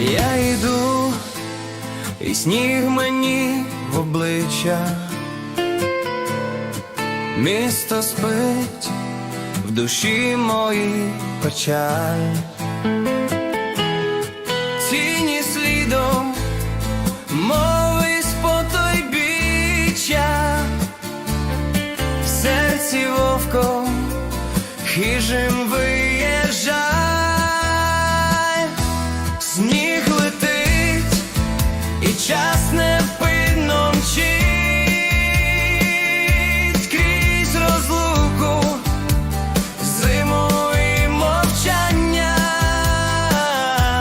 Я йду, і сніг мені в обличчя. Місто спить, в душі моїй печаль. Тіні слідом, мови спотой біччя, в серці вовком хижим each other.